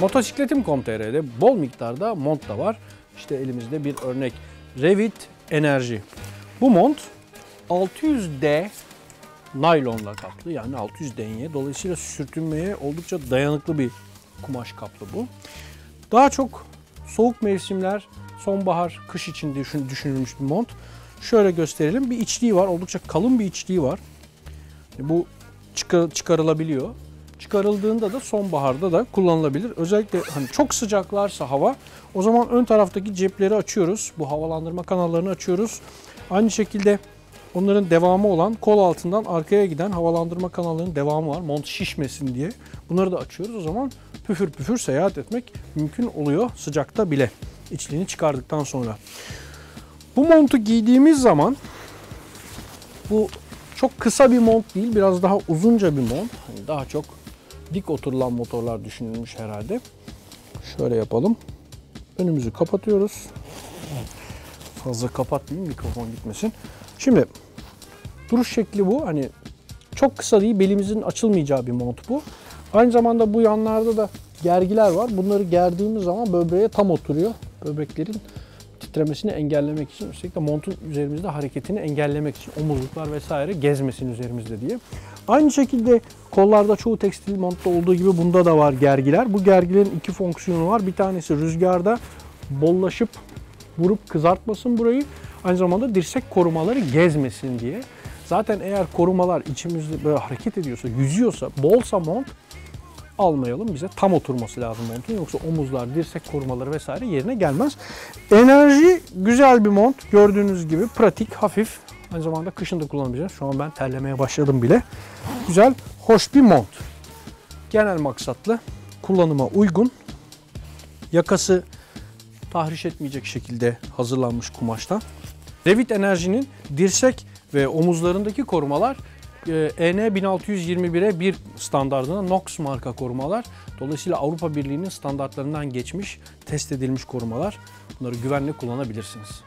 Motosikletim.com.tr'de bol miktarda mont da var. İşte elimizde bir örnek. Revit Enerji. Bu mont 600D naylonla kaplı yani 600 denye. Dolayısıyla sürtünmeye oldukça dayanıklı bir kumaş kaplı bu. Daha çok soğuk mevsimler, sonbahar, kış için düşün- düşünülmüş bir mont. Şöyle gösterelim. Bir içliği var. Oldukça kalın bir içliği var. Bu çıkar- çıkarılabiliyor. Çıkarıldığında da sonbaharda da kullanılabilir. Özellikle hani çok sıcaklarsa hava o zaman ön taraftaki cepleri açıyoruz. Bu havalandırma kanallarını açıyoruz. Aynı şekilde onların devamı olan kol altından arkaya giden havalandırma kanallarının devamı var. Mont şişmesin diye. Bunları da açıyoruz. O zaman püfür püfür seyahat etmek mümkün oluyor sıcakta bile. İçliğini çıkardıktan sonra. Bu montu giydiğimiz zaman bu çok kısa bir mont değil, biraz daha uzunca bir mont. Hani daha çok dik oturulan motorlar düşünülmüş herhalde. Şöyle yapalım. Önümüzü kapatıyoruz. Fazla kapatmayayım mikrofon gitmesin. Şimdi duruş şekli bu. Hani çok kısa değil, belimizin açılmayacağı bir mont bu. Aynı zamanda bu yanlarda da gergiler var. Bunları gerdiğimiz zaman böbreğe tam oturuyor. Böbreklerin titremesini engellemek için, de montun üzerimizde hareketini engellemek için omuzluklar vesaire gezmesin üzerimizde diye. Aynı şekilde kollarda çoğu tekstil montta olduğu gibi bunda da var gergiler. Bu gergilerin iki fonksiyonu var. Bir tanesi rüzgarda bollaşıp vurup kızartmasın burayı. Aynı zamanda dirsek korumaları gezmesin diye. Zaten eğer korumalar içimizde böyle hareket ediyorsa, yüzüyorsa, bolsa mont almayalım. Bize tam oturması lazım montun. Yoksa omuzlar, dirsek korumaları vesaire yerine gelmez. Enerji güzel bir mont. Gördüğünüz gibi pratik, hafif. Aynı zamanda kışın da kullanabileceğiz. Şu an ben terlemeye başladım bile. Güzel, hoş bir mont. Genel maksatlı, kullanıma uygun. Yakası tahriş etmeyecek şekilde hazırlanmış kumaştan. Revit Enerji'nin dirsek ve omuzlarındaki korumalar e, EN 1621'e 1 standartına NOx marka korumalar. Dolayısıyla Avrupa Birliği'nin standartlarından geçmiş, test edilmiş korumalar. Bunları güvenle kullanabilirsiniz.